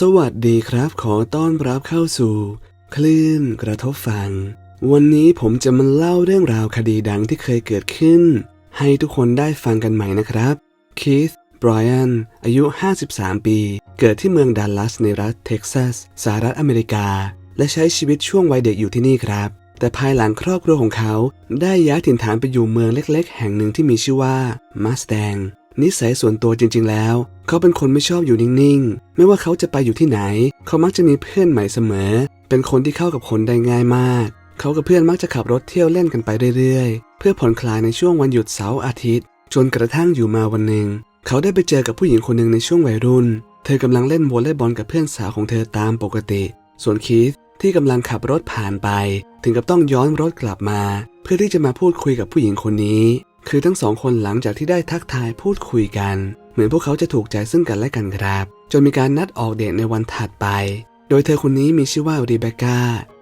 สวัสดีครับ ขอต้อนรับเข้าสู่ คลื่นกระทบฟัง วันนี้ผมจะมาเล่าเรื่องราวคดีดังที่เคยเกิดขึ้น ให้ทุกคนได้ฟังกันใหม่นะครับคีธไบรอันอายุ 53 ปี เกิดที่เมืองดัลลัสในรัฐเท็กซัสสหรัฐอเมริกา และใช้ชีวิตช่วงวัยเด็กอยู่ที่นี่ครับ แต่ภายหลังครอบครัวของเขา ได้ย้ายถิ่นฐานไปอยู่เมืองเล็ก ๆ แห่งหนึ่งที่มีชื่อว่ามาสแตง นิสัยส่วนตัวจริง ๆ แล้ว เขาเป็นคนไม่ชอบอยู่นิ่งๆ ไม่ว่าเขาจะไปอยู่ที่ไหน เขามักจะมีเพื่อนใหม่เสมอ เป็นคนที่เข้ากับคนได้ง่ายมาก เขากับเพื่อนมักจะขับรถเที่ยวเล่นกันไปเรื่อยๆ เพื่อผ่อนคลายในช่วงวันหยุดเสาร์อาทิตย์ จนกระทั่งอยู่มาวันหนึ่ง เขาได้ไปเจอกับผู้หญิงคนหนึ่งในช่วงวัยรุ่น เธอกำลังเล่นวอลเลย์บอลกับเพื่อนสาวของเธอตามปกติ ส่วนคีธที่กำลังขับรถผ่านไป ถึงกับต้องย้อนรถกลับมา เพื่อที่จะมาพูดคุยกับผู้หญิงคนนี้ คือทั้งสองคนหลังจากที่ได้ทักทายพูดคุยกัน เหมือนพวกเขาจะถูกใจซึ่งกันและกันครับ จนมีการนัดออกเดทในวันถัดไป โดยเธอคนนี้มีชื่อว่ารีเบคก้า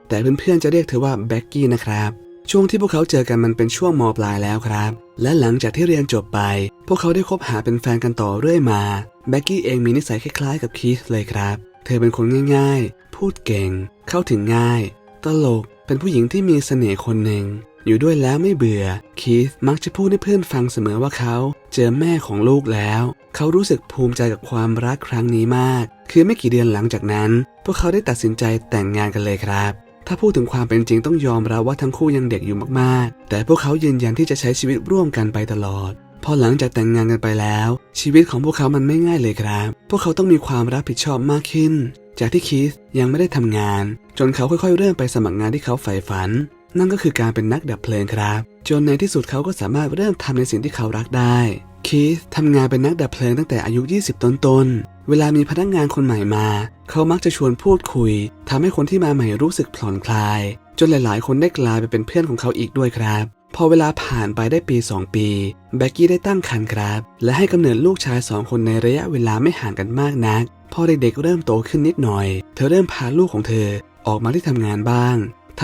แต่เพื่อนๆจะเรียกเธอว่าแบ็กกี้นะครับ ช่วงที่พวกเขาเจอกันมันเป็นช่วงมปลายแล้วครับ และหลังจากที่เรียนจบไป พวกเขาได้คบหาเป็นแฟนกันต่อเรื่อยมาแบ็กกี้เองมีนิสัยคล้ายๆกับคีธเลยครับ เธอเป็นคนง่าย ๆ พูดเก่ง เข้าถึงง่าย ตลก เป็นผู้หญิงที่มีเสน่ห์คนหนึ่ง อยู่ด้วยแล้วไม่เบื่อ คีธมักจะพูดให้เพื่อนฟังเสมอว่าเขา เจอแม่ของลูกแล้ว เขารู้สึกภูมิใจกับความรักครั้งนี้มาก คือไม่กี่เดือนหลังจากนั้น พวกเขาได้ตัดสินใจแต่งงานกันเลยครับ ถ้าพูดถึงความเป็นจริงต้องยอมรับว่าทั้งคู่ยังเด็กอยู่มากๆ แต่พวกเขายืนยันที่จะใช้ชีวิตร่วมกันไปตลอดพอหลังจากแต่งงานกันไปแล้ว ชีวิตของพวกเขามันไม่ง่ายเลยครับ พวกเขาต้องมีความรับผิดชอบมากขึ้น จากที่คีธยังไม่ได้ทำงาน จนเขาค่อยๆเริ่มไปสมัครงานที่เขาใฝ่ฝัน นั่นก็คือการเป็นนักดับเพลิงครับ จนในที่สุดเขาก็สามารถเริ่มทำในสิ่งที่เขารักได้คีธทำงานเป็นนักดับเพลิงตั้งแต่อายุ 20 ต้นๆ เวลามีพนักงานคนใหม่มา เขามักจะชวนพูดคุยทำให้คนที่มาใหม่รู้สึกผ่อนคลาย จนหลายๆ คนได้กลายไปเป็นเพื่อนของเขาอีกด้วยครับ พอเวลาผ่านไปได้ปี 2 ปีแบ็กกี้ได้ตั้งครรภ์ครับ และให้กำเนิดลูกชายสองคนในระยะเวลาไม่ห่างกันมากนัก พอเด็กๆเริ่มโตขึ้นนิดหน่อย เธอเริ่มพาลูกของเธอออกมาที่ทำงานบ้าง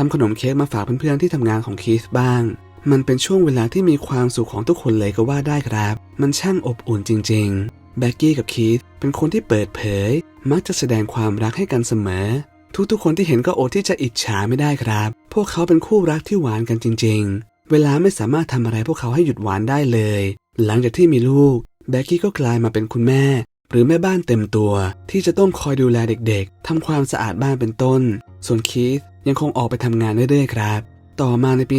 ทำขนมเค้กมาฝากเพื่อนๆที่ทำงานของคีธบ้าง มันเป็นช่วงเวลาที่มีความสุขของทุกคนเลยก็ว่าได้ครับ มันช่างอบอุ่นจริงๆ แบ็กกี้กับคีธเป็นคนที่เปิดเผย มักจะแสดงความรักให้กันเสมอ ทุกๆคนที่เห็นก็อดที่จะอิจฉาไม่ได้ครับ พวกเขาเป็นคู่รักที่หวานกันจริง ๆ เวลาไม่สามารถทำอะไรพวกเขาให้หยุดหวานได้เลย หลังจากที่มีลูก แบ็กกี้ก็กลายมาเป็นคุณแม่ หรือแม่บ้านเต็มตัว ที่จะต้องคอยดูแลเด็กๆทำความสะอาดบ้านเป็นต้น ส่วนคีธ ยังคงออกไปทำงานเรื่อยๆครับ ต่อมาในปี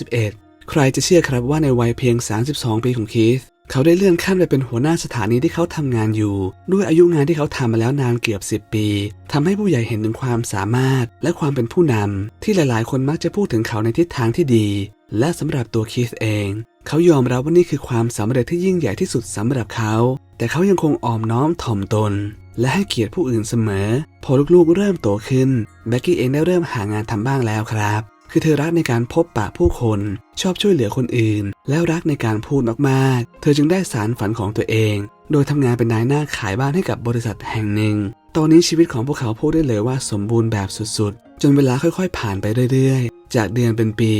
1991 ใครจะเชื่อครับว่าในวัยเพียง 32 ปีของคีธเขาได้เลื่อนขั้นไปเป็นหัวหน้าสถานีที่เขาทำงานอยู่ ด้วยอายุงานที่เขาทำมาแล้วนานเกือบ 10 ปีทำให้ผู้ใหญ่เห็นถึงความสามารถ และความเป็นผู้นำที่หลายๆ คนมักจะพูดถึงเขาในทิศทางที่ดี และสำหรับตัวคีธเอง เขายอมรับว่านี่คือความสำเร็จที่ยิ่งใหญ่ที่สุดสำหรับเขา แต่เขายังคงอ่อมน้อมถ่อมตน และให้เกียรติผู้อื่นเสมอ พอลูกๆเริ่มโตขึ้น แบ็กกี้เองได้เริ่มหางานทำบ้างแล้วครับ คือเธอรักในการพบปะผู้คน ชอบช่วยเหลือคนอื่น แล้วรักในการพูดมากๆ เธอจึงได้สารฝันของตัวเอง โดยทำงานเป็นนายหน้าขายบ้านให้กับบริษัทแห่งหนึ่ง ตอนนี้ชีวิตของพวกเขาพูดได้เลยว่าสมบูรณ์แบบสุดๆ จนเวลาค่อยๆ ผ่านไปเรื่อยๆ จากเดือนเป็นปี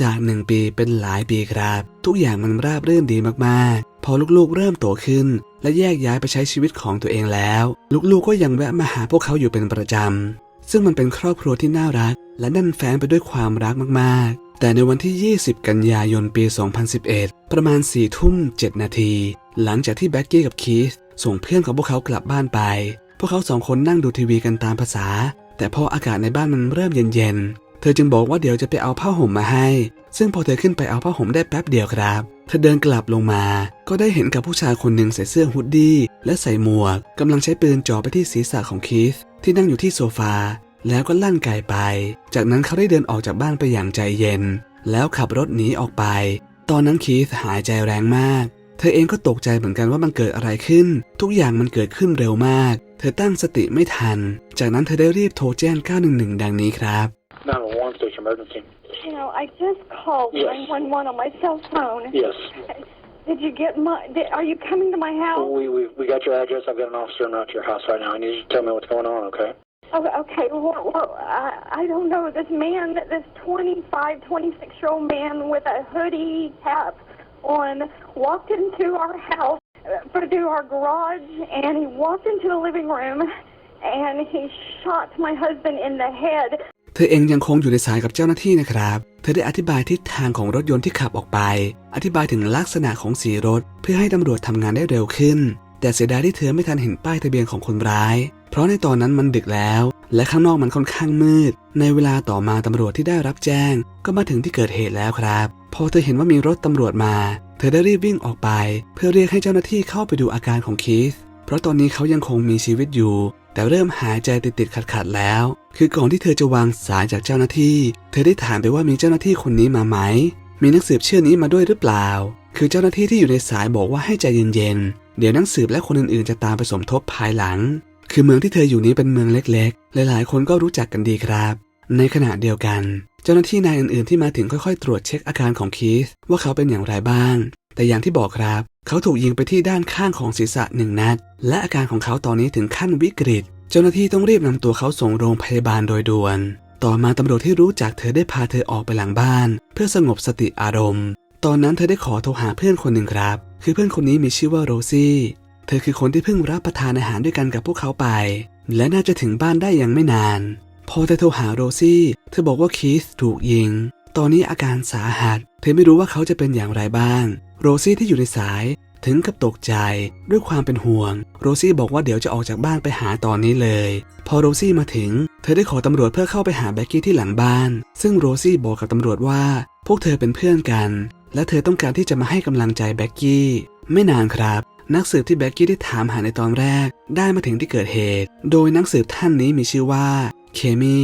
จากหนึ่งปีเป็นหลายปีครับ ทุกอย่างมันราบรื่นดีมากๆ พอลูกๆ เริ่มโตขึ้นและแยกย้ายไปใช้ชีวิตของตัวเองแล้ว ลูกๆ ก็ยังแวะมาหาพวกเขาอยู่เป็นประจำ ซึ่งมันเป็นครอบครัวที่น่ารัก และแน่นแฟ้นไปด้วยความรักมากๆ แต่ในวันที่ 20 กันยายนปี 2011 ประมาณ4ทุ่ม 7 นาที หลังจากที่แบ็กกี้กับคีธส่งเพื่อนของพวกเขากลับบ้านไป พวกเขาสองคนนั่งดูทีวีกันตามภาษา แต่พออากาศในบ้านมันเริ่มเย็นๆ เธอจึงบอกว่าเดี๋ยวจะไปเอาผ้าห่มมาให้ ซึ่งพอเธอขึ้นไปเอาผ้าห่มได้แป๊บเดียวครับ เธอเดินกลับลงมา ก็ได้เห็นกับผู้ชายคนหนึ่งใส่เสื้อฮูดดี้และใส่หมวกกำลังใช้ปืนจ่อไปที่ศีรษะของคีธ ที่นั่งอยู่ที่โซฟา แล้วก็ลั่นไกไป จากนั้นเขาได้เดินออกจากบ้านไปอย่างใจเย็น แล้วขับรถหนีออกไป ตอนนั้นคีธหายใจแรงมาก เธอเองก็ตกใจเหมือนกันว่ามันเกิดอะไรขึ้น ทุกอย่างมันเกิดขึ้นเร็วมาก เธอตั้งสติไม่ทัน จากนั้นเธอได้รีบโทรแจ้ง 911 ดังนี้ครับ 911 station emergency. You know, I just called Yes. 911 on my cell phone. Yes. Did you get my? Did, are you coming to my house? We, we, we got your address. I've got an officer en route to your house right now. I need you to tell me what's going on, okay? Oh, okay. Well, well I, I don't know. This man, this 25, 26 year old man with a hoodie cap on, walked into our house, uh, through our garage, and he walked into the living room. and he shot my husband in the head. เธอเองยังคงอยู่ในสายกับเจ้าหน้าที่นะครับ เธอได้อธิบายทิศทางของรถยนต์ที่ขับออกไป อธิบายถึงลักษณะของสีรถ เพื่อให้ตำรวจทำงานได้เร็วขึ้น แต่เสียดายที่เธอไม่ทันเห็นป้ายทะเบียนของคนร้าย เพราะในตอนนั้นมันดึกแล้ว และข้างนอกมันค่อนข้างมืด ในเวลาต่อมาตำรวจที่ได้รับแจ้ง ก็มาถึงที่เกิดเหตุแล้วครับ พอเธอเห็นว่ามีรถตำรวจมา เธอได้รีบวิ่งออกไป เพื่อเรียกให้เจ้าหน้าที่เข้าไปดูอาการของคีธเพราะตอนนี้เขายังคงมีชีวิตอยู่ แต่เริ่มหายใจติดๆขัดๆแล้ว คือก่อนที่เธอจะวางสายจากเจ้าหน้าที่ เธอได้ถามไปว่ามีเจ้าหน้าที่คนนี้มาไหม มีนักสืบเชื่อนี้มาด้วยหรือเปล่า คือเจ้าหน้าที่ที่อยู่ในสายบอกว่าให้ใจเย็นๆ เดี๋ยวนักสืบและคนอื่นๆจะตามไปสมทบภายหลัง คือเมืองที่เธออยู่นี้เป็นเมืองเล็กๆ หลายๆ คนก็รู้จักกันดีครับ ในขณะเดียวกัน เจ้าหน้าที่นายอื่นๆที่มาถึงค่อยๆ ตรวจเช็คอาการของคีธว่าเขาเป็นอย่างไรบ้าง แต่อย่างที่บอกครับ เขาถูกยิงไปที่ด้านข้างของศีรษะหนึ่งนัด และอาการของเขาตอนนี้ถึงขั้นวิกฤต เจ้าหน้าที่ต้องรีบนำตัวเขาส่งโรงพยาบาลโดยด่วน ต่อมาตำรวจที่รู้จักเธอได้พาเธอออกไปหลังบ้าน เพื่อสงบสติอารมณ์ ตอนนั้นเธอได้ขอโทรหาเพื่อนคนหนึ่งครับ คือเพื่อนคนนี้มีชื่อว่าโรซี่ เธอคือคนที่เพิ่งรับประทานอาหารด้วยกันกับพวกเขาไป และน่าจะถึงบ้านได้ยังไม่นาน พอเธอโทรหาโรซี่ เธอบอกว่าคีธถูกยิง ตอนนี้อาการสาหัส เธอไม่รู้ว่าเขาจะเป็นอย่างไรบ้าง โรซี่ที่อยู่ในสายถึงกับตกใจด้วยความเป็นห่วง โรซี่บอกว่าเดี๋ยวจะออกจากบ้านไปหาตอนนี้เลย พอโรซี่มาถึง เธอได้ขอตำรวจเพื่อเข้าไปหาแบ็กกี้ที่หลังบ้าน ซึ่งโรซี่บอกกับตำรวจว่า พวกเธอเป็นเพื่อนกัน และเธอต้องการที่จะมาให้กำลังใจแบ็กกี้ ไม่นานครับ นักสืบที่แบ็กกี้ได้ถามหาในตอนแรก ได้มาถึงที่เกิดเหตุ โดยนักสืบท่านนี้มีชื่อว่าเคมี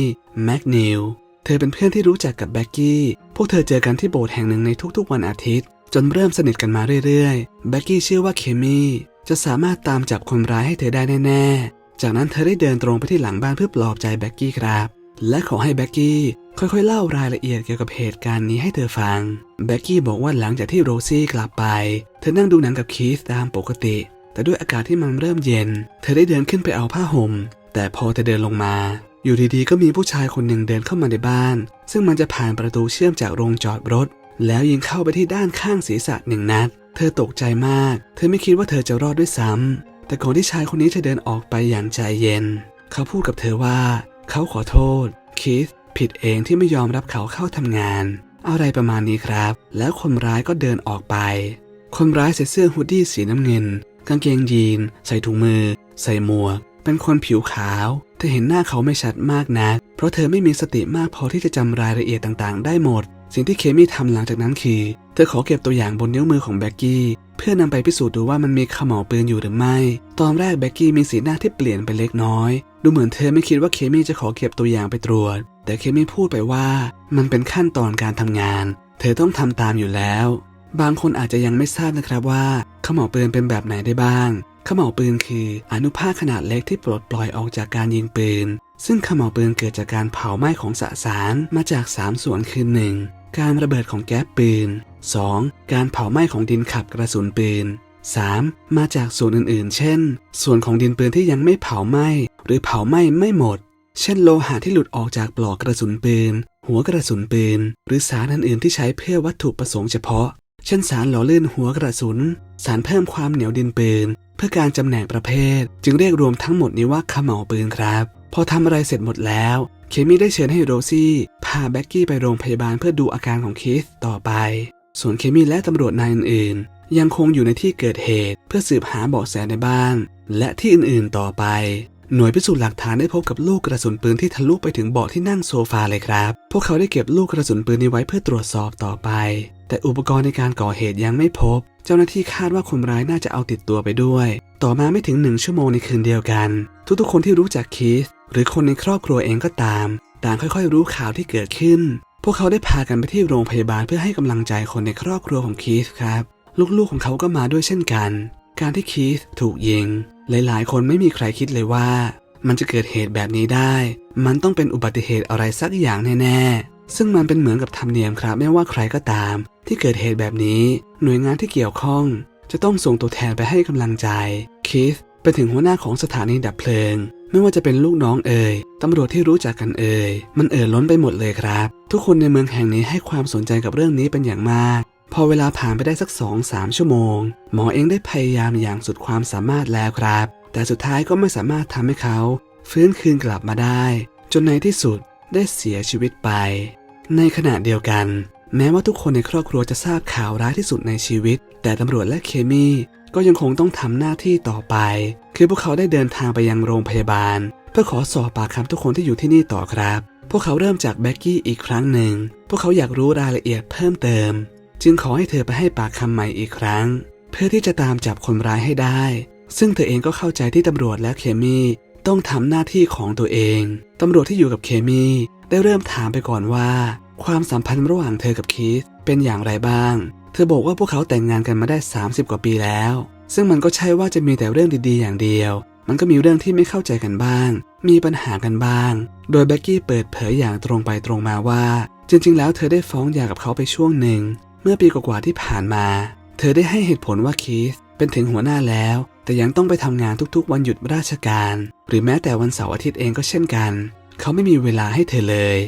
แม็กนิล เธอเป็นเพื่อนที่รู้จักกับแบ็กกี้ พวกเธอเจอกันที่โบสถ์แห่งหนึ่งในทุกๆวันอาทิตย์ จนเริ่มสนิทกันมาเรื่อยๆ แบ็กกี้เชื่อว่าเคมีจะสามารถตามจับคนร้ายให้เธอได้แน่ๆ จากนั้นเธอได้เดินตรงไปที่หลังบ้านเพื่อปลอบใจแบ็กกี้ครับ และขอให้แบ็กกี้ค่อยๆ เล่ารายละเอียดเกี่ยวกับเหตุการณ์นี้ให้เธอฟัง แบ็กกี้บอกว่าหลังจากที่โรซี่กลับไป เธอนั่งดูหนังกับคีธตามปกติ แต่ด้วยอากาศที่มันเริ่มเย็น เธอได้เดินขึ้นไปเอาผ้าห่ม แต่พอเธอเดินลงมา อยู่ดีๆ ก็มีผู้ชายคนหนึ่งเดินเข้ามาในบ้าน ซึ่งมันจะผ่านประตูเชื่อมจากโรงจอดรถ แล้วยิงเข้าไปที่ด้านข้างศีรษะหนึ่งนัด เธอตกใจมาก เธอไม่คิดว่าเธอจะรอดด้วยซ้ำแต่ก่อนที่ชายคนนี้จะเดินออกไปอย่างใจเย็น เขาพูดกับเธอว่า เขาขอโทษคิสผิดเองที่ไม่ยอมรับเขาเข้าทำงาน อะไรประมาณนี้ครับ แล้วคนร้ายก็เดินออกไป คนร้ายใส่เสื้อฮูดดี้สีน้ำเงิน กางเกงยีน ใส่ถุงมือ ใส่หมวก เป็นคนผิวขาว เธอเห็นหน้าเขาไม่ชัดมากนัก เพราะเธอไม่มีสติมากพอที่จะจำรายละเอียดต่างๆ ได้หมด สิ่งที่เคมี่ทำหลังจากนั้นคือ เธอขอเก็บตัวอย่างบนนิ้วมือของแบ็กกี้เพื่อนำไปพิสูจน์ดูว่ามันมีขม่าปืนอยู่หรือไม่ ตอนแรกแบ็กกี้มีสีหน้าที่เปลี่ยนไปเล็กน้อย ดูเหมือนเธอไม่คิดว่าเคมี่จะขอเก็บตัวอย่างไปตรวจ แต่เคมี่พูดไปว่า มันเป็นขั้นตอนการทำงาน เธอต้องทำตามอยู่แล้ว บางคนอาจจะยังไม่ทราบนะครับว่าขม่าปืนเป็นแบบไหนได้บ้าง ขม่าวปืนคืออนุภาคขนาดเล็กที่ปลดปล่อยออกจากการยิงปืน ซึ่งขม่าวปืนเกิดจากการเผาไหม้ของสสารมาจาก 3 ส่วนคือ 1. การระเบิดของแก๊สปืน 2. การเผาไหม้ของดินขับกระสุนปืน 3. มาจากส่วนอื่นๆ เช่น ส่วนของดินปืนที่ยังไม่เผาไหม้ หรือเผาไหม้ไม่หมด เช่น โลหะที่หลุดออกจากปลอกกระสุนปืน หัวกระสุนปืน หรือสารอื่นๆที่ใช้เพื่อวัตถุประสงค์เฉพาะ เช่นสารหล่อลื่นหัวกระสุน สารเพิ่มความเหนียวดินปืน เพื่อการจำแนกประเภท จึงเรียกรวมทั้งหมดนี้ว่าขม่าวปืนครับ พอทำอะไรเสร็จหมดแล้ว เคมี่ได้เชิญให้โรซี่พาแบ็กกี้ไปโรงพยาบาลเพื่อดูอาการของคิสต่อไป ส่วนเคมี่และตำรวจนายอื่นๆ ยังคงอยู่ในที่เกิดเหตุ เพื่อสืบหาเบาะแสในบ้าน และที่อื่นๆต่อไป หน่วยพิสูจน์หลักฐานได้พบกับลูกกระสุนปืนที่ทะลุไปถึงเบาะที่นั่งโซฟาเลยครับ พวกเขาได้เก็บลูกกระสุนปืนนี้ไว้เพื่อตรวจสอบต่อไป แต่อุปกรณ์ในการก่อเหตุยังไม่พบ เจ้าหน้าที่คาดว่าคนร้ายน่าจะเอาติดตัวไปด้วย ต่อมาไม่ถึงหนึ่งชั่วโมงในคืนเดียวกัน ทุกๆ คนที่รู้จักคีสหรือคนในครอบครัวเองก็ตามต่างค่อยๆ รู้ข่าวที่เกิดขึ้น พวกเขาได้พากันไปที่โรงพยาบาลเพื่อให้กำลังใจคนในครอบครัวของคีสครับ ลูกๆของเขาก็มาด้วยเช่นกัน การที่คีสถูกยิง หลายๆ คนไม่มีใครคิดเลยว่า มันจะเกิดเหตุแบบนี้ได้ มันต้องเป็นอุบัติเหตุอะไรสักอย่างแน่ๆ ซึ่งมันเป็นเหมือนกับธรรมเนียมครับ ไม่ว่าใครก็ตาม ที่เกิดเหตุแบบนี้ หน่วยงานที่เกี่ยวข้อง จะต้องส่งตัวแทนไปให้กำลังใจคีสไปถึงหัวหน้าของสถานีดับเพลิง ไม่ว่าจะเป็นลูกน้องเอ่ยตำรวจที่รู้จักกันเอ่ยมันเอ่อล้นไปหมดเลยครับ ทุกคนในเมืองแห่งนี้ให้ความสนใจกับเรื่องนี้เป็นอย่างมาก พอเวลาผ่านไปได้สักสองสามชั่วโมง หมอเองได้พยายามอย่างสุดความสามารถแล้วครับ แต่สุดท้ายก็ไม่สามารถทำให้เขา ฟื้นคืนกลับมาได้ จนในที่สุดได้เสียชีวิตไป ในขณะเดียวกัน แม้ว่าทุกคนในครอบครัวจะทราบข่าวร้ายที่สุดในชีวิต แต่ตำรวจและเคมีก็ยังคงต้องทำหน้าที่ต่อไป คือพวกเขาได้เดินทางไปยังโรงพยาบาล เพื่อขอสอบปากคำทุกคนที่อยู่ที่นี่ต่อครับ พวกเขาเริ่มจากแบ็กกี้อีกครั้งหนึ่ง พวกเขาอยากรู้รายละเอียดเพิ่มเติม จึงขอให้เธอไปให้ปากคำใหม่อีกครั้ง เพื่อที่จะตามจับคนร้ายให้ได้ ซึ่งเธอเองก็เข้าใจที่ตำรวจและเคมีต้องทำหน้าที่ของตัวเอง ตำรวจที่อยู่กับเคมี ได้เริ่มถามไปก่อนว่า ความสัมพันธ์ระหว่างเธอกับคีธเป็นอย่างไรบ้าง เธอบอกว่าพวกเขาแต่งงานกันมาได้ 30 กว่าปีแล้ว ซึ่งมันก็ใช่ว่าจะมีแต่เรื่องดีๆ อย่างเดียว มันก็มีเรื่องที่ไม่เข้าใจกันบ้าง มีปัญหากันบ้าง โดยแบ็กกี้เปิดเผยอย่างตรงไปตรงมาว่า จริง ๆ แล้วเธอได้ฟ้องหย่ากับเขาไปช่วงหนึ่ง เมื่อปีกว่าๆที่ผ่านมา เธอได้ให้เหตุผลว่าคีธเป็นถึงหัวหน้าแล้ว แต่ยังต้องไปทำงานทุกๆ วันหยุดราชการ หรือแม้แต่วันเสาร์อาทิตย์เองก็เช่นกัน เขาไม่มีเวลาให้เธอเลย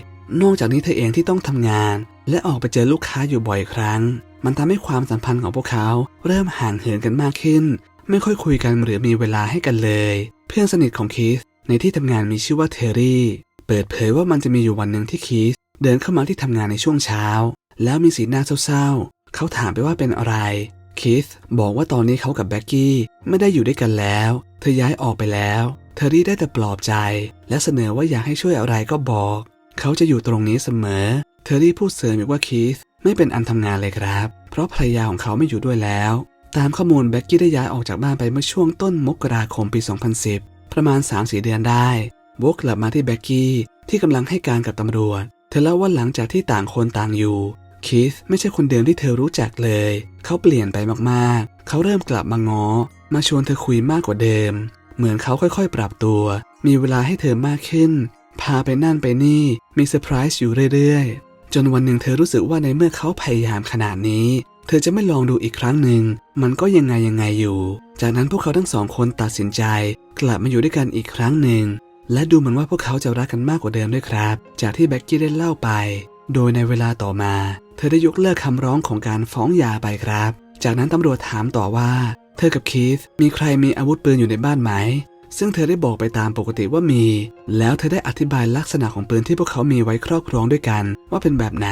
นอกจากนี้เธอเองที่ต้องทำงาน และออกไปเจอลูกค้าอยู่บ่อยครั้ง มันทำให้ความสัมพันธ์ของพวกเขา เริ่มห่างเหินกันมากขึ้น ไม่ค่อยคุยกันหรือมีเวลาให้กันเลย เพื่อนสนิทของคีธในที่ทำงานมีชื่อว่าเทอรี่ เปิดเผยว่ามันจะมีอยู่วันหนึ่งที่คีธเดินเข้ามาที่ทำงานในช่วงเช้า แล้วมีสีหน้าเศร้าๆ เขาถามไปว่าเป็นอะไร คีธบอกว่าตอนนี้เขากับแบ็กกี้ไม่ได้อยู่ด้วยกันแล้ว เธอย้ายออกไปแล้วเทอรี่ได้แต่ปลอบใจ และเสนอว่าอยากให้ช่วยอะไรก็บอก เขาจะอยู่ตรงนี้เสมอเทอรี่พูดเสริมอีกว่าคีธไม่เป็นอันทำงานเลยครับ เพราะภรรยาของเขาไม่อยู่ด้วยแล้ว ตามข้อมูลแบ็กกี้ได้ย้ายออกจากบ้านไปเมื่อช่วงต้นมกราคมปี 2010 ประมาณ 3-4 เดือนได้วกกลับมาที่แบ็กกี้ที่กำลังให้การกับตำรวจ เธอเล่าว่าหลังจากที่ต่างคนต่างอยู่ คีธไม่ใช่คนเดิมที่เธอรู้จักเลย เขาเปลี่ยนไปมากๆ เขาเริ่มกลับมาง้อ มาชวนเธอคุยมากกว่าเดิม เหมือนเขาค่อยๆ ปรับตัว มีเวลาให้เธอมากขึ้น พาไปนั่นไปนี่ มีเซอร์ไพรส์อยู่เรื่อยๆ จนวันหนึ่งเธอรู้สึกว่าในเมื่อเขาพยายามขนาดนี้ เธอจะไม่ลองดูอีกครั้งหนึ่ง มันก็ยังไงยังไงอยู่ จากนั้นพวกเขาทั้งสองคนตัดสินใจ กลับมาอยู่ด้วยกันอีกครั้งหนึ่งและดูเหมือนว่าพวกเขาจะรักกันมากกว่าเดิมด้วยครับ จากที่แบ็กกี้ได้เล่าไป โดยในเวลาต่อมา เธอได้ยกเลิกคำร้องของการฟ้องยาไปครับ จากนั้นตำรวจถามต่อว่า เธอกับคีธมีใครมีอาวุธปืนอยู่ในบ้านไหม ซึ่งเธอได้บอกไปตามปกติว่ามี แล้วเธอได้อธิบายลักษณะของปืนที่พวกเขามีไว้ครอบครองด้วยกัน ว่าเป็นแบบไหน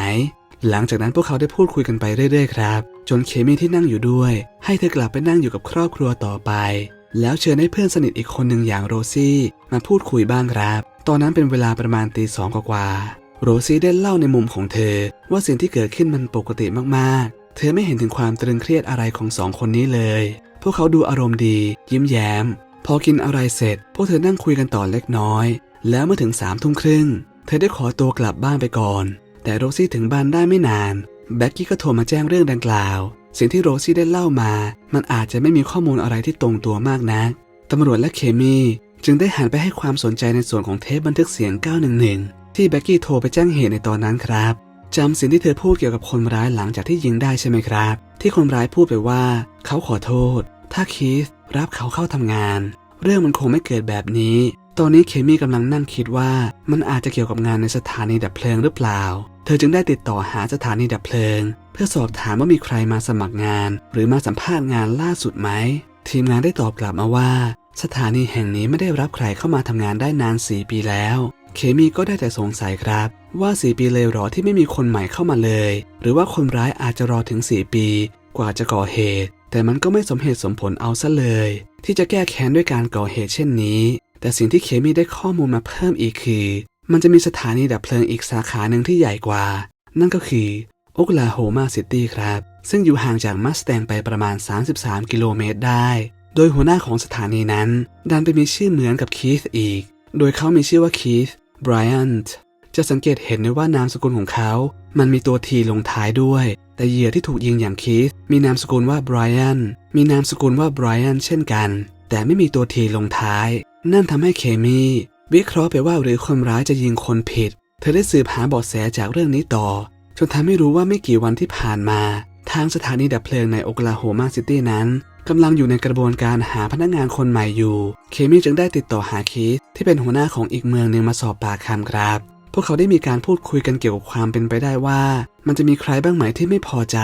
หลังจากนั้นพวกเขาได้พูดคุยกันไปเรื่อยๆครับ จนเคมีที่นั่งอยู่ด้วย ให้เธอกลับไปนั่งอยู่กับครอบครัวต่อไป แล้วเชิญให้เพื่อนสนิทอีกคนหนึ่งอย่างโรซี่ มาพูดคุยบ้างครับ ตอนนั้นเป็นเวลาประมาณตีสองกว่า โรซี่ได้เล่าในมุมของเธอ ว่าสิ่งที่เกิดขึ้นมันปกติมากๆ เธอไม่เห็นถึงความตรึงเครียดอะไรของสองคนนี้เลย พวกเขาดูอารมณ์ดี ยิ้มแย้ม พอกินอะไรเสร็จ พวกเธอนั่งคุยกันต่อเล็กน้อย แล้วเมื่อถึงสามทุ่มครึ่ง เธอได้ขอตัวกลับบ้านไปก่อน แต่โรซี่ถึงบ้านได้ไม่นาน แบ็กกี้ก็โทรมาแจ้งเรื่องดังกล่าว สิ่งที่โรซี่ได้เล่ามา มันอาจจะไม่มีข้อมูลอะไรที่ตรงตัวมากนักตำรวจและเคมีจึงได้หันไปให้ความสนใจในส่วนของเทปบันทึกเสียง 911 ที่แบ็กกี้โทรไปแจ้งเหตุในตอนนั้นครับจำสิ่งที่เธอพูดเกี่ยวกับคนร้ายหลังจากที่ยิงได้ใช่ไหมครับ ที่คนร้ายพูดไปว่า เขาขอโทษ ถ้าคีธรับเขาเข้าทำงาน เรื่องมันคงไม่เกิดแบบนี้ ตอนนี้เคมี่กำลังนั่งคิดว่ามันอาจจะเกี่ยวกับงานในสถานีดับเพลิงหรือเปล่า เธอจึงได้ติดต่อหาสถานีดับเพลิง เพื่อสอบถามว่ามีใครมาสมัครงาน หรือมาสัมภาษณ์งานล่าสุดไหมทีมงานได้ตอบกลับมาว่า สถานีแห่งนี้ไม่ได้รับใครเข้ามาทำงานได้นาน 4 ปีแล้ว เคมีก็ได้แต่สงสัยครับ ว่า 4 ปีเลยหรอที่ไม่มีคนใหม่เข้ามาเลย หรือว่าคนร้ายอาจจะรอถึง 4 ปี กว่าจะก่อเหตุ แต่มันก็ไม่สมเหตุสมผลเอาซะเลย ที่จะแก้แค้นด้วยการก่อเหตุเช่นนี้ แต่สิ่งที่เคมีได้ข้อมูลมาเพิ่มอีกคือ มันจะมีสถานีดับเพลิงอีกสาขาหนึ่งที่ใหญ่กว่า นั่นก็คือโอกลาโฮมาซิตี้ครับ ซึ่งอยู่ห่างจากมัสแตงไปประมาณ 33 กิโลเมตรได้ โดยหัวหน้าของสถานีนั้น ดันไปมีชื่อเหมือนกับคีธอีก โดยเขามีชื่อว่าคีธ ไบรอันต์จะสังเกตเห็นได้ว่านามสกุลของเขา มันมีตัวทีลงท้ายด้วย แต่เหยื่อที่ถูกยิงอย่างคีธมีนามสกุลว่าไบรอัน มีนามสกุลว่าไบรอันเช่นกัน แต่ไม่มีตัวทีลงท้าย นั่นทำให้เคมีวิเคราะห์ไปว่าหรือคนร้ายจะยิงคนผิด เธอได้สืบหาเบาะแสจากเรื่องนี้ต่อ จนทำให้รู้ว่าไม่กี่วันที่ผ่านมา ทางสถานีดับเพลิงในโอกลาโฮมาซิตี้นั้น กำลังอยู่ในกระบวนการหาพนักงานคนใหม่อยู่ เคมี่จึงได้ติดต่อหาคีธที่เป็นหัวหน้าของอีกเมืองหนึ่งมาสอบปากคำครับ พวกเขาได้มีการพูดคุยกันเกี่ยวกับความเป็นไปได้ว่า มันจะมีใครบ้างไหมที่ไม่พอใจ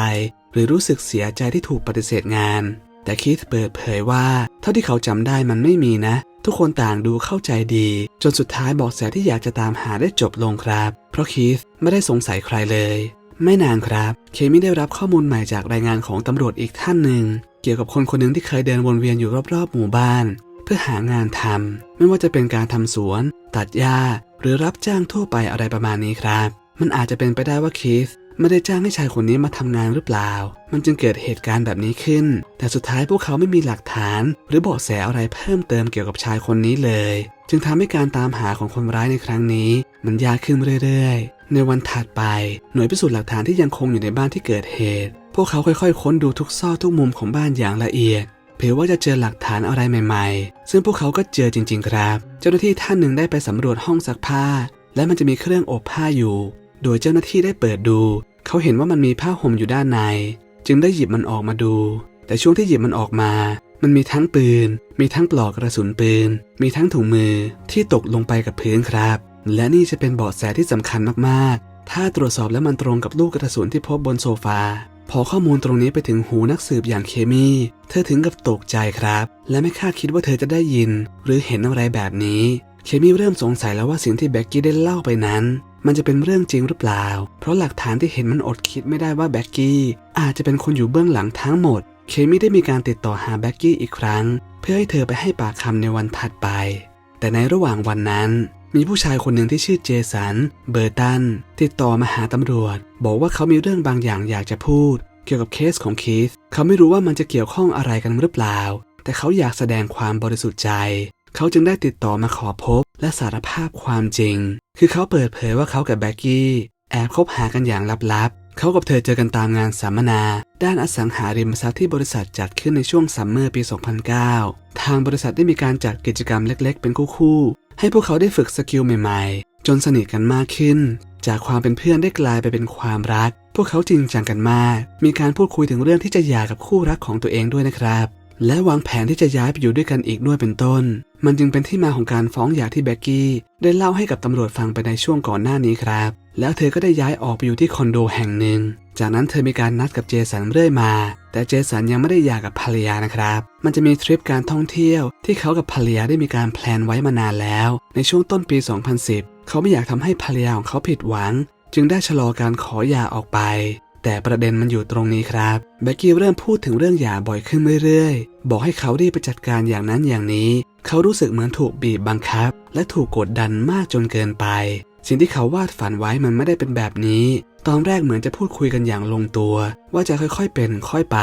หรือรู้สึกเสียใจที่ถูกปฏิเสธงาน แต่คีธเปิดเผยว่า เท่าที่เขาจำได้มันไม่มีนะ ทุกคนต่างดูเข้าใจดี จนสุดท้ายบอกแสที่อยากจะตามหาได้จบลงครับ เพราะคีธไม่ได้สงสัยใครเลย ไม่นานครับ เคมี่ได้รับข้อมูลใหม่จากรายงานของตำรวจอีกท่านหนึ่ง เกี่ยวกับคนคนหนึ่งที่เคยเดินวนเวียนอยู่รอบๆหมู่บ้าน เพื่อหางานทำไม่ว่าจะเป็นการทำสวน ตัดหญ้า หรือรับจ้างทั่วไปอะไรประมาณนี้ครับ มันอาจจะเป็นไปได้ว่าคีธไม่ได้จ้างให้ชายคนนี้มาทำงานหรือเปล่า มันจึงเกิดเหตุการณ์แบบนี้ขึ้น แต่สุดท้ายพวกเขาไม่มีหลักฐาน หรือเบาะแสอะไรเพิ่มเติมเกี่ยวกับชายคนนี้เลย จึงทำให้การตามหาของคนร้ายในครั้งนี้ มันยากขึ้นเรื่อยๆ ในวันถัดไป หน่วยพิสูจน์หลักฐานที่ยังคงอยู่ในบ้านที่เกิดเหตุ พวกเขาค่อยๆ ค้นดูทุกซอกทุกมุมของบ้านอย่างละเอียดเผื่อว่าจะเจอหลักฐานอะไรใหม่ๆ ซึ่งพวกเขาก็เจอจริง ๆ ครับ เจ้าหน้าที่ท่านหนึ่งได้ไปสำรวจห้องซักผ้า และมันจะมีเครื่องอบผ้าอยู่ โดยเจ้าหน้าที่ได้เปิดดู เขาเห็นว่ามันมีผ้าห่มอยู่ด้านใน จึงได้หยิบมันออกมาดู แต่ช่วงที่หยิบมันออกมา มันมีทั้งปืน มีทั้งปลอกกระสุนปืน มีทั้งถุงมือที่ตกลงไปกับพื้นครับ และนี่จะเป็นเบาะแสที่สำคัญมากๆ ถ้าตรวจสอบแล้วมันตรงกับลูกกระสุนที่พบบนโซฟา พอข้อมูลตรงนี้ไปถึงหูนักสืบอย่างเคมี เธอถึงกับตกใจครับ และไม่คาดคิดว่าเธอจะได้ยิน หรือเห็นอะไรแบบนี้ เคมีเริ่มสงสัยแล้วว่าสิ่งที่แบ็กกี้ได้เล่าไปนั้น มันจะเป็นเรื่องจริงหรือเปล่า เพราะหลักฐานที่เห็นมันอดคิดไม่ได้ว่าแบ็กกี้อาจจะเป็นคนอยู่เบื้องหลังทั้งหมด เคมีได้มีการติดต่อหาแบ็กกี้อีกครั้ง เพื่อให้เธอไปให้ปากคำในวันถัดไป แต่ในระหว่างวันนั้น มีผู้ชายคนหนึ่งที่ชื่อเจสัน เบอร์ตัน ติดต่อมาหาตำรวจ บอกว่าเขามีเรื่องบางอย่างอยากจะพูด เกี่ยวกับเคสของคีธเขาไม่รู้ว่ามันจะเกี่ยวข้องอะไรกันหรือเปล่า แต่เขาอยากแสดงความบริสุทธิ์ใจ เขาจึงได้ติดต่อมาขอพบ และสารภาพความจริง คือเขาเปิดเผยว่าเขากับแบ็กกี้แอบคบหากันอย่างลับๆ เขากับเธอเจอกันตามงานสัมมนา ด้านอสังหาริมทรัพย์ที่บริษัทจัดขึ้นในช่วงซัมเมอร์ปี 2009 ทางบริษัทได้มีการจัดกิจกรรมเล็กๆ เป็นคู่ๆ ให้พวกเขาได้ฝึกสกิลใหม่ๆ จนสนิทกันมากขึ้น จากความเป็นเพื่อนได้กลายไปเป็นความรัก พวกเขาจริงจังกันมาก มีการพูดคุยถึงเรื่องที่จะหย่ากับคู่รักของตัวเองด้วยนะครับ และวางแผนที่จะย้ายไปอยู่ด้วยกันอีกด้วยเป็นต้น มันจึงเป็นที่มาของการฟ้องหย่าที่แบ็กกี้ได้เล่าให้กับตำรวจฟังไปในช่วงก่อนหน้านี้ครับ แล้วเธอก็ได้ย้ายออกไปอยู่ที่คอนโดแห่งหนึ่ง จากนั้นเธอมีการนัดกับเจสันเรื่อยมา แต่เจสันยังไม่ได้หย่ากับภรรยานะครับ มันจะมีทริปการท่องเที่ยวที่เขากับภรรยาได้มีการแพลนไว้มานานแล้ว ในช่วงต้นปี 2010 เขาไม่อยากทำให้ภรรยาของเขาผิดหวัง จึงได้ชะลอการขอหย่าออกไป แต่ประเด็นมันอยู่ตรงนี้ครับแบ็กกี้เริ่มพูดถึงเรื่องหย่าบ่อยขึ้นเรื่อยๆ บอกให้เขารีบไปจัดการอย่างนั้นอย่างนี้ เขารู้สึกเหมือนถูกบีบบังคับ และถูกกดดันมากจนเกินไป สิ่งที่เขาวาดฝันไว้มันไม่ได้เป็นแบบนี้ ตอนแรกเหมือนจะพูดคุยกันอย่างลงตัว ว่าจะค่อยๆเป็นค่อยไป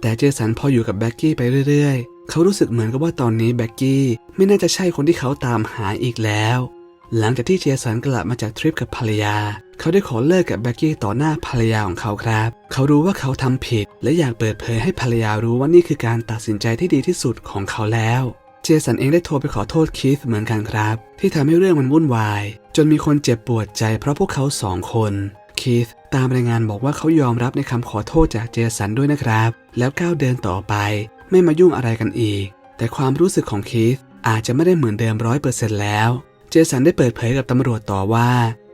แต่เจสันพออยู่กับแบ็กกี้ไปเรื่อยๆ เขารู้สึกเหมือนกับว่าตอนนี้แบ็กกี้ไม่น่าจะใช่คนที่เขาตามหาอีกแล้ว หลังจากที่เจสันกลับมาจากทริปกับภรรยา เขาได้ขอเลิกกับแบ็กกี้ต่อหน้าภรรยาของเขาครับ เขารู้ว่าเขาทำผิด และอยากเปิดเผยให้ภรรยารู้ว่านี่คือการตัดสินใจที่ดีที่สุดของเขาแล้วเจสันเองได้โทรไปขอโทษคีธเหมือนกันครับ ที่ทำให้เรื่องมันวุ่นวาย จนมีคนเจ็บปวดใจเพราะพวกเขาสองคน คีธตามรายงานบอกว่าเขายอมรับในคำขอโทษจากเจสันด้วยนะครับ แล้วก้าวเดินต่อไป ไม่มายุ่งอะไรกันอีก แต่ความรู้สึกของคีธอาจจะไม่ได้เหมือนเดิมร้อยเปอร์เซ็นต์แล้ว เจสันได้เปิดเผยกับตำรวจต่อว่า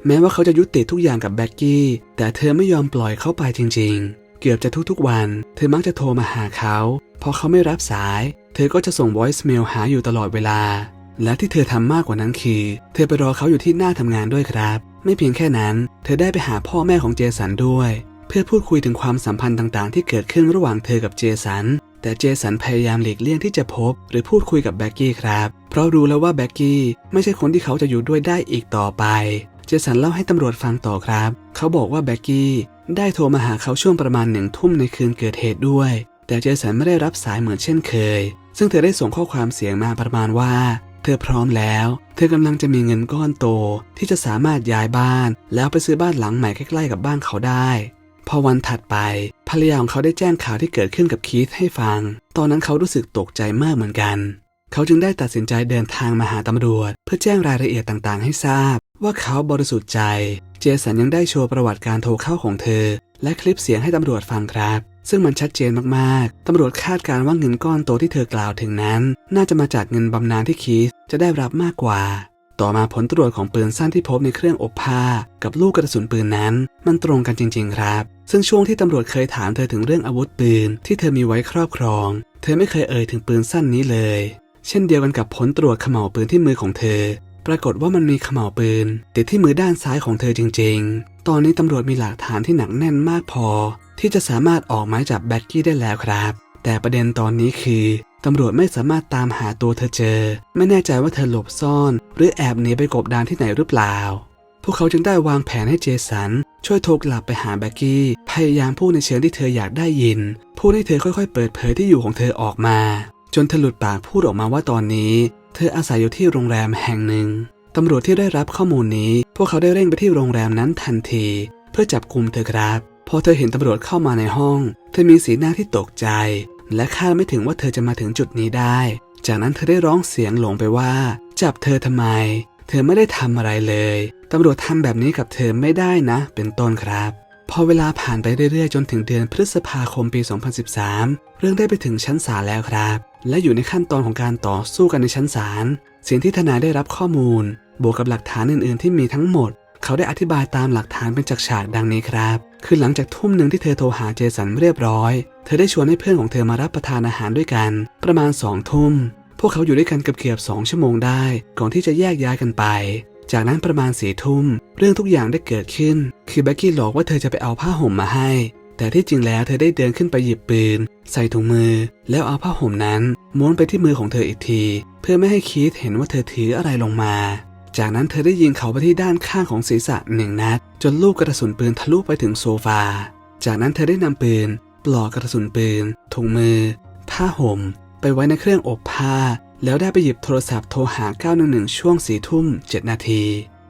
แม้ว่าเขาจะยุติทุกอย่างกับแบ็กกี้ แต่เธอไม่ยอมปล่อยเขาไปจริง ๆ เกือบจะทุกๆวัน เธอมักจะโทรมาหาเขา พอเขาไม่รับสาย เธอก็จะส่ง voice mail หาอยู่ตลอดเวลา และที่เธอทำมากกว่านั้นคือ เธอไปรอเขาอยู่ที่หน้าทำงานด้วยครับ ไม่เพียงแค่นั้น เธอได้ไปหาพ่อแม่ของเจสันด้วย เพื่อพูดคุยถึงความสัมพันธ์ต่างๆ ที่เกิดขึ้นระหว่างเธอกับเจสัน แต่เจสันพยายามหลีกเลี่ยงที่จะพบ หรือพูดคุยกับแบ็กกี้ครับ เพราะรู้แล้วว่าแบ็กกี้ไม่ใช่คนที่เขาจะอยู่ด้วยได้อีกต่อไป เจสันเล่าให้ตำรวจฟังต่อครับ เขาบอกว่าแบ็กกี้ได้โทรมาหาเขาช่วงประมาณหนึ่งทุ่มในคืนเกิดเหตุด้วย แต่เจสันไม่ได้รับสายเหมือนเช่นเคย ซึ่งเธอได้ส่งข้อความเสียงมาประมาณว่า เธอพร้อมแล้ว เธอกำลังจะมีเงินก้อนโต ที่จะสามารถย้ายบ้าน แล้วไปซื้อบ้านหลังใหม่ใกล้ๆกับบ้านเขาได้พอวันถัดไปภรรยาของเขาได้แจ้งข่าวที่เกิดขึ้นกับคีธให้ฟัง ตอนนั้นเขารู้สึกตกใจมากเหมือนกัน เขาจึงได้ตัดสินใจเดินทางมาหาตำรวจ เพื่อแจ้งรายละเอียดต่างๆ ให้ทราบ ว่าเขาบริสุทธิ์ใจ เจสันยังได้โชว์ประวัติการโทรเข้าของเธอ และคลิปเสียงให้ตำรวจฟังครับ ซึ่งมันชัดเจนมากๆ ตำรวจคาดการณ์ว่าเงินก้อนโตที่เธอกล่าวถึงนั้น น่าจะมาจากเงินบำนาญที่คีธจะได้รับมากกว่า ต่อมาผลตรวจของปืนสั้นที่พบในเครื่องอบผ้า กับลูกกระสุนปืนนั้น มันตรงกันจริง ๆ ครับ ซึ่งช่วงที่ตำรวจเคยถามเธอถึงเรื่องอาวุธปืนที่เธอมีไว้ครอบครอง เธอไม่เคยเอ่ยถึงปืนสั้นนี้เลย เช่นเดียวกันกับผลตรวจเขม่าวปืนที่มือของเธอ ปรากฏว่ามันมีเขม่าวปืนติดที่มือด้านซ้ายของเธอจริง ๆ ตอนนี้ตำรวจมีหลักฐานที่หนักแน่นมากพอ ที่จะสามารถออกหมายจับแบ็กกี้ได้แล้วครับ แต่ประเด็นตอนนี้คือตำรวจไม่สามารถตามหาตัวเธอเจอ ไม่แน่ใจว่าเธอหลบซ่อน หรือแอบหนีไปกบดานที่ไหนหรือเปล่า พวกเขาจึงได้วางแผนให้เจสัน ช่วยโทรกลับไปหาแบ็กกี้ พยายามพูดในเชิงที่เธออยากได้ยิน พูดให้เธอค่อยๆ เปิดเผยที่อยู่ของเธอออกมา จนเธอหลุดปากพูดออกมาว่าตอนนี้ เธออาศัยอยู่ที่โรงแรมแห่งหนึ่งตำรวจที่ได้รับข้อมูลนี้ พวกเขาได้เร่งไปที่โรงแรมนั้นทันที เพื่อจับกลุ่มเธอครับ พอเธอเห็นตำรวจเข้ามาในห้อง เธอมีสีหน้าที่ตกใจ และคาดไม่ถึงว่าเธอจะมาถึงจุดนี้ได้ จากนั้นเธอได้ร้องเสียงหลงไปว่า จับเธอทำไม เธอไม่ได้ทำอะไรเลยตำรวจทำแบบนี้กับเธอไม่ได้นะ เป็นต้นครับ พอเวลาผ่านไปเรื่อยๆ จนถึงเดือนพฤษภาคมปี 2013 เรื่องได้ไปถึงชั้นศาลแล้วครับ และอยู่ในขั้นตอนของการต่อสู้กันในชั้นศาลสิ่งที่ทนายได้รับข้อมูล บวกกับหลักฐานอื่นๆ ที่มีทั้งหมด เขาได้อธิบายตามหลักฐานเป็นจากฉากดังนี้ครับ คือหลังจากทุ่มหนึ่งที่เธอโทรหาเจสันเรียบร้อย เธอได้ชวนให้เพื่อนของเธอมารับประทานอาหารด้วยกัน ประมาณสองทุ่ม พวกเขาอยู่ด้วยกันเกือบเกือบสองชั่วโมงได้ ก่อนที่จะแยกย้ายกันไป จากนั้นประมาณสี่ทุ่ม เรื่องทุกอย่างได้เกิดขึ้น คือแบ็กกี้หลอกว่าเธอจะไปเอาผ้าห่มมาให้ แต่ที่จริงแล้วเธอได้เดินขึ้นไปหยิบปืน ใส่ถุงมือ แล้วเอาผ้าห่มนั้นม้วนไปที่มือของเธออีกที เพื่อไม่ให้คีธเห็นว่าเธอถืออะไรลงมา จากนั้นเธอได้ยิงเขาไปที่ด้านข้างของศีรษะหนึ่งนัด จนลูกกระสุนปืนทะลุไปถึงโซฟา จากนั้นเธอได้นำปืน ปลอกกระสุนปืนถุงมือ ผ้าห่ม ไปไว้ในเครื่องอบผ้า แล้วได้ไปหยิบโทรศัพท์โทรหา 911 ช่วงสี่ทุ่ม 7 นาที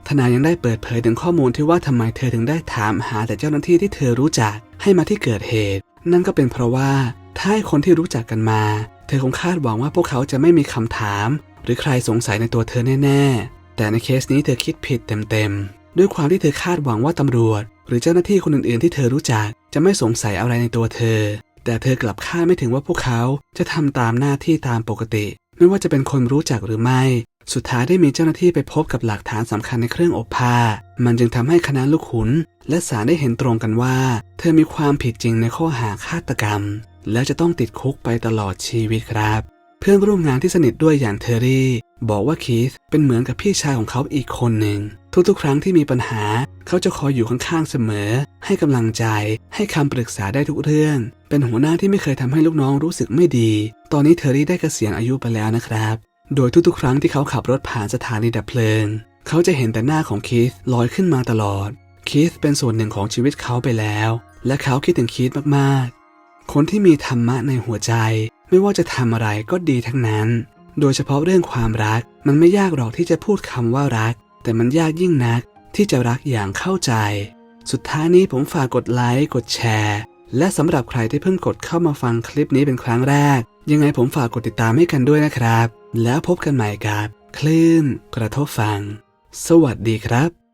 ทนายยังได้เปิดเผยถึงข้อมูลที่ว่าทำไมเธอถึงได้ถามหาแต่เจ้าหน้าที่ที่เธอรู้จักให้มาที่เกิดเหตุ นั่นก็เป็นเพราะว่าถ้าให้คนที่รู้จักกันมา เธอคงคาดหวังว่าพวกเขาจะไม่มีคำถาม หรือใครสงสัยในตัวเธอแน่ๆ แต่ในเคสนี้เธอคิดผิดเต็มๆ ด้วยความที่เธอคาดหวังว่าตำรวจ หรือเจ้าหน้าที่คนอื่นๆ ที่เธอรู้จัก จะไม่สงสัยอะไรในตัวเธอ แต่เธอกลับคาดไม่ถึงว่าพวกเขาจะทำตามหน้าที่ตามปกติ ไม่ว่าจะเป็นคนรู้จักหรือไม่ สุดท้ายได้มีเจ้าหน้าที่ไปพบกับหลักฐานสำคัญในเครื่องอบผ้า มันจึงทำให้คณะลูกขุน และศาลได้เห็นตรงกันว่า เธอมีความผิดจริงในข้อหาฆาตกรรม และจะต้องติดคุกไปตลอดชีวิตครับ เพื่อนร่วมงานที่สนิทด้วยอย่างเทอรี่ บอกว่าคีธเป็นเหมือนกับพี่ชายของเขาอีกคนหนึ่ง ทุกๆ ครั้งที่มีปัญหา เขาจะคอยอยู่ข้างๆเสมอ ให้กำลังใจ ให้คำปรึกษาได้ทุกเรื่อง เป็นหัวหน้าที่ไม่เคยทำให้ลูกน้องรู้สึกไม่ดี ตอนนี้เทอรี่ได้เกษียณอายุไปแล้วนะครับ โดยทุกๆ ครั้งที่เขาขับรถผ่านสถานีดับเพลิง เขาจะเห็นแต่หน้าของคีธลอยขึ้นมาตลอด คีธเป็นส่วนหนึ่งของชีวิตเขาไปแล้ว และเขาคิดถึงคีธมากๆ คนที่มีธรรมะในหัวใจ ไม่ว่าจะทำอะไรก็ดีทั้งนั้น โดยเฉพาะเรื่องความรัก มันไม่ยากหรอกที่จะพูดคำว่ารัก แต่มันยากยิ่งนักที่จะรักอย่างเข้าใจ สุดท้ายนี้ผมฝากกดไลค์กดแชร์ และสำหรับใครที่เพิ่งกดเข้ามาฟังคลิปนี้เป็นครั้งแรก ยังไงผมฝากกดติดตามให้กันด้วยนะครับ แล้วพบกันใหม่กับ คลื่น กระทบฟัง สวัสดีครับ